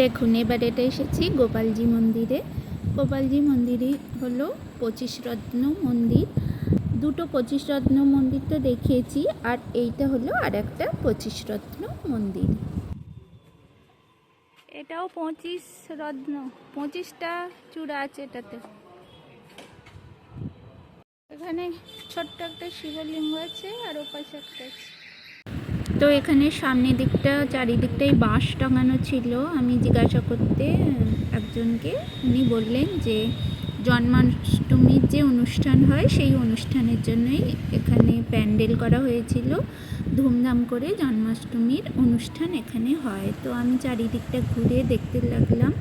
দেখুন, এবার এটা এসেছি গোপালজি মন্দিরে। গোপালজি মন্দিরই হলো পঁচিশ রত্ন মন্দির। দুটো পঁচিশ রত্ন মন্দির তো দেখিয়েছি, আর এইটা হলো আর একটা পঁচিশ রত্ন মন্দির। এটাও পঁচিশ রত্ন পঁচিশটা চূড়া আছে এটাতে। এখানে ছোট্ট একটা শিবলিঙ্গ আছে, আর ওপাশে একটা আছে। তো এখানে সামনের দিকটা, চারিদিকটাই বাঁশ টাঙানো ছিল। আমি জিজ্ঞাসা করতে, একজনকে, উনি বললেন যে, জন্মাষ্টমীর যে অনুষ্ঠান হয়, সেই অনুষ্ঠানের জন্যই এখানে প্যান্ডেল করা হয়েছিল। ধুমধাম করে জন্মাষ্টমীর অনুষ্ঠান এখানে হয়। তো আমি চারিদিকটা ঘুরে দেখতে লাগলাম।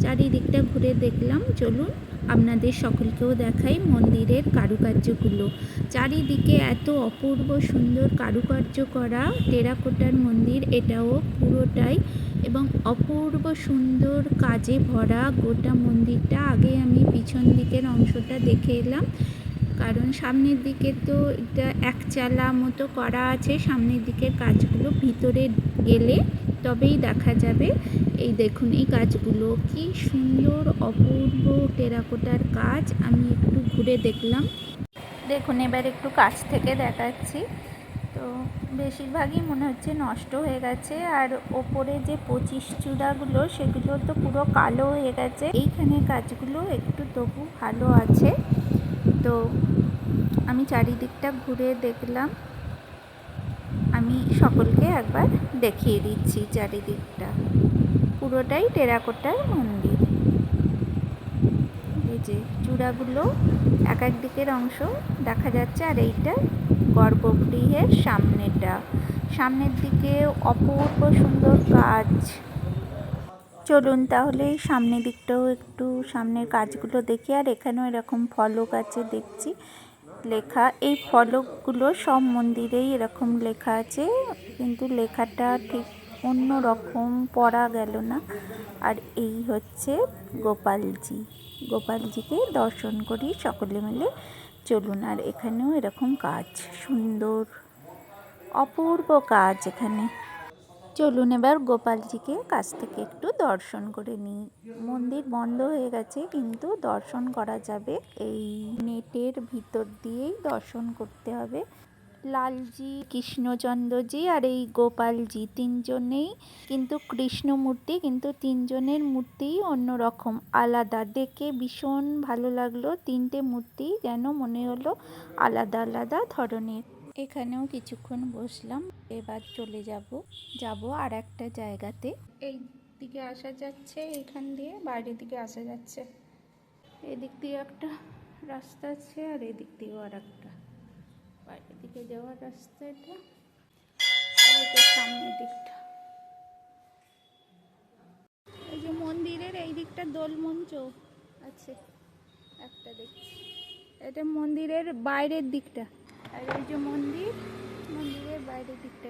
চারিদিকটা ঘুরে দেখলাম। চলুন আপনাদের সকলকেও দেখাই মন্দিরের কারুকার্যগুলো। চারিদিকে এত অপূর্ব সুন্দর কারুকার্য করা টেরাকোটার মন্দির, এটাও পুরোটাই। এবং অপূর্ব সুন্দর কাজে ভরা গোটা মন্দিরটা। আগে আমি পিছন দিকের অংশটা দেখে এলাম। কারণ সামনের দিকে তো এটা একচালা মতো করা আছে। সামনের দিকের কাজগুলো ভিতরে গেলে তবেই দেখা যাবে। এই দেখুন, এই কাজগুলো কি সুন্দর, অপূর্ব টেরাকোটার কাজ। আমি একটু ঘুরে দেখলাম। দেখুন, এবার একটু কাছ থেকে দেখাচ্ছি। তো বেশিরভাগই মনে হচ্ছে নষ্ট হয়ে গেছে, আর ওপরে যে পঁচিশ চূড়াগুলো, সেগুলো তো পুরো কালো হয়ে গেছে। এইখানে কাজগুলো একটু তবু ভালো আছে। তো আমি চারিদিকটা ঘুরে দেখলাম। আমি সকলকে একবার দেখিয়ে দিচ্ছি চারিদিকটা। পুরোটাই টেরাকোটার মন্দির। এই যে চূড়াগুলো এক এক দিকের অংশ দেখা যাচ্ছে আর এইটা গর্ভগৃহের সামনেটা সামনের দিকে অপূর্ব সুন্দর কাজ চলুন তাহলে সামনের দিকটাও একটু সামনের কাজগুলো দেখি, আর এখানেও এরকম ফলক আছে দেখছি। লেখা, এই ফলকগুলো সব মন্দিরেই এরকম লেখা আছে, কিন্তু লেখাটা ঠিক অন্য রকম পড়া গেল না। আর এই হচ্ছে গোপালজি। গোপালজিকে দর্শন করি সকলে মিলে। চলুন, আর এখানেও এরকম কাজ, সুন্দর, অপূর্ব কাজ এখানে। চলুন এবার গোপালজিকে কাছ থেকে একটু দর্শন করে নিই। মন্দির বন্ধ হয়ে গেছে, কিন্তু দর্শন করা যাবে। এই নেটের ভিতর দিয়েই দর্শন করতে হবে। লালজি, কৃষ্ণচন্দ্রজি আর এই গোপালজি তিনজনেই কিন্তু কৃষ্ণ মূর্তি কিন্তু তিনজনের মূর্তিই অন্যরকম, আলাদা। দেখে ভীষণ ভালো লাগল তিনটে মূর্তি যেন মনে হলো আলাদা আলাদা ধরনের। এখানেও কিছুক্ষণ বসলাম, এবার চলে যাব যাব আর একটা জায়গাতে। এই দিকে আসা যাচ্ছে এখান দিয়ে বাইরের দিকে আসা যাচ্ছে। এদিক দিয়ে একটা রাস্তা আছে আর এদিক দিয়েও আর একটা বাইরের দিকে যাওয়ার রাস্তা এটা সামনের দিকটা। এই যে মন্দিরের এই দিকটা দোল মঞ্চ আছে, একটা দেখছি। এটা মন্দিরের বাইরের দিকটা। আর এই যে মন্দির, মন্দিরের বাইরের দিকটা।